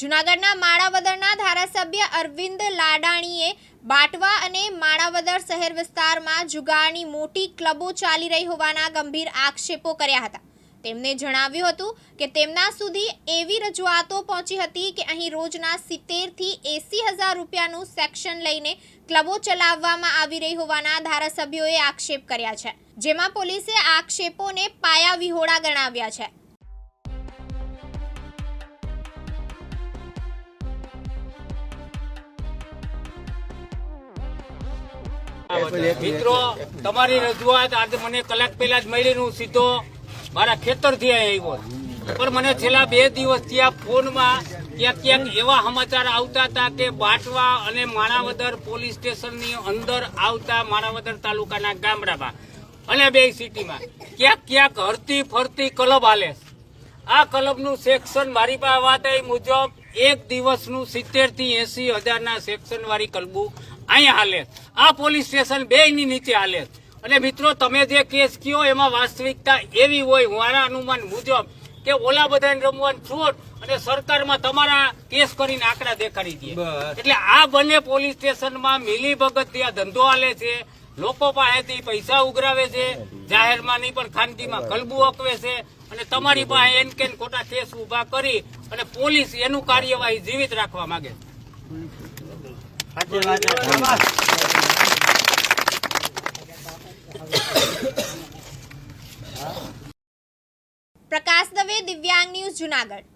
જૂનાગઢના માણાવદરના ધારાસભ્ય અરવિંદ લાડાણીએ બાટવા અને માણાવદર શહેર વિસ્તારમાં જુગારની મોટી ક્લબો ચાલી રહી હોવાના ગંભીર આક્ષેપો કર્યા હતા. તેમને જણાવ્યું હતું કે તેમના સુધી એવી રજૂઆતો પહોંચી હતી કે અહીં રોજના સિત્તેરથી એંસી હજાર રૂપિયાનું સેક્શન લઈને ક્લબો ચલાવવામાં આવી રહી હોવાના ધારાસભ્યોએ આક્ષેપ કર્યા છે, જેમાં પોલીસે આક્ષેપોને પાયા વિહોળા ગણાવ્યા છે. મિત્રો તમારી રજૂઆત આજે મને કલાક પહેલા જ મળી હું સીધો મારા ખેતરથી આવ્યો. પણ મને છેલ્લા બે દિવસ ત્યાં ફોનમાં ક્યાંક ક્યાંક એવા સમાચાર આવતા હતા કે બાટવા અને માણાવદર પોલીસ સ્ટેશનની અંદર આવતા માણાવદર તાલુકાના ગામડામાં અને બે સિટીમાં ક્યાંક ક્યાંક હરતી ફરતી ક્લબ હાલે આ આ ક્લબનું સેક્શન મારી પાસે વાત એ મુજબ એક દિવસનું સિત્તેરથી એસી હજારના સેક્શન વાળી ક્લબો અહીંયા હાલે આ પોલીસ સ્ટેશન બે ની નીચે હાલે અને મિત્રો તમે જે કેસ કયો એમાં વાસ્તવિકતા એવી હોય મારા અનુમાન મુજબ કે ઓલા બધાને રમવાનું છોડ અને સરકારમાં તમારા કેસ કરીને આંકડા દેખાડી દે. એટલે આ બંને પોલીસ સ્ટેશનમાં મિલી ભગત આ ધંધો હાલે છે લોકો પાસેથી પૈસા ઉઘરાવે છે જાહેરમાં નહીં પણ ખાનગીમાં કલબુ અકવે છે અને તમારી પાસે એન કેન ખોટા કેસ ઊભા કરી અને પોલીસ એનું કાર્યવાહી જીવિત રાખવા માંગે છે. પ્રકાશ દવે દિવ્યાંગ ન્યૂઝ જુનાગઢ.